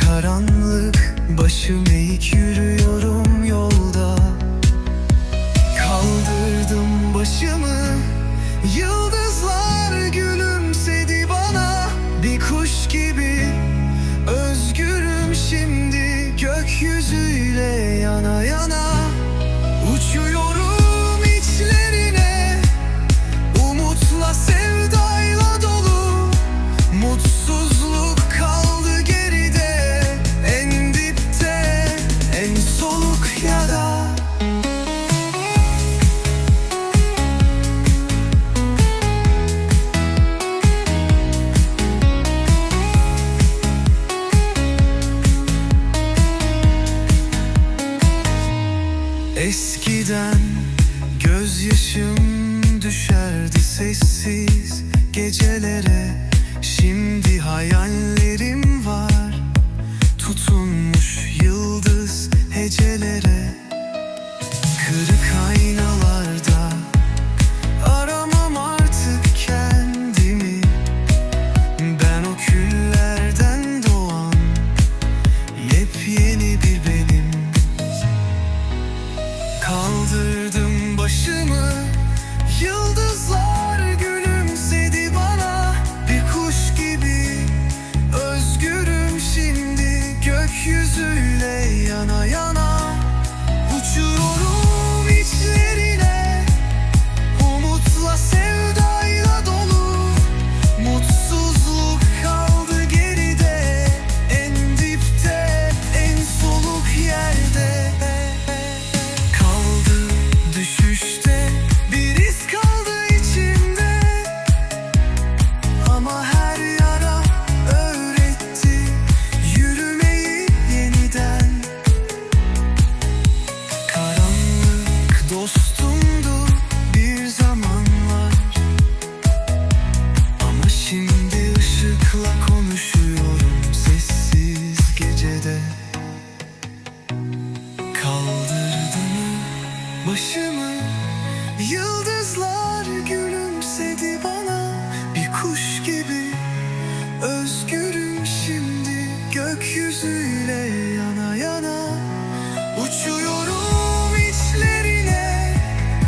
Karanlık başım eğik yürüyorum yolda. Kaldırdım başımı Yıldızlar gülümsedi bana. Bir kuş gibi özgürüm şimdi Gökyüzüyle yana yana. Eskiden gözyaşım düşerdi sessiz gecelere. Şimdi hayallerim var tutunmuş 我是